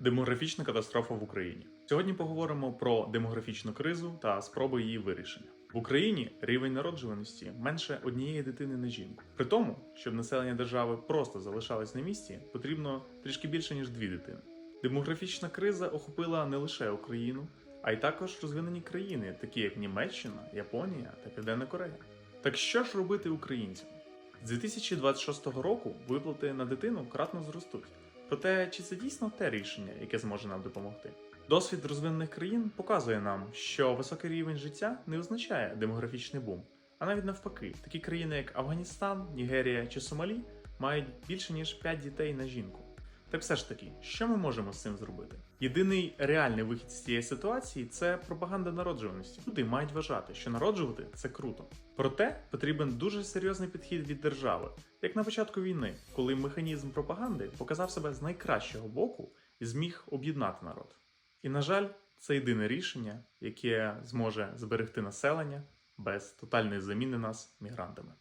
Демографічна катастрофа в Україні. Сьогодні поговоримо про демографічну кризу та спроби її вирішення. В Україні рівень народжуваності менше однієї дитини на жінку. При тому, щоб населення держави просто залишалось на місці, потрібно трішки більше ніж дві дитини. Демографічна криза охопила не лише Україну, а й також розвинені країни, такі як Німеччина, Японія та Південна Корея. Так що ж робити українцям? З 2026 року виплати на дитину кратно зростуть. Проте, чи це дійсно те рішення, яке зможе нам допомогти? Досвід розвинених країн показує нам, що високий рівень життя не означає демографічний бум, а навіть навпаки, такі країни, як Афганістан, Нігерія чи Сомалі, мають більше ніж 5 дітей на жінку. Так все ж таки, що ми можемо з цим зробити? Єдиний реальний вихід з цієї ситуації це пропаганда народжуваності. Люди мають вважати, що народжувати це круто. Проте потрібен дуже серйозний підхід від держави, як на початку війни, коли механізм пропаганди показав себе з найкращого боку і зміг об'єднати народ. І на жаль, це єдине рішення, яке зможе зберегти населення без тотальної заміни нас мігрантами.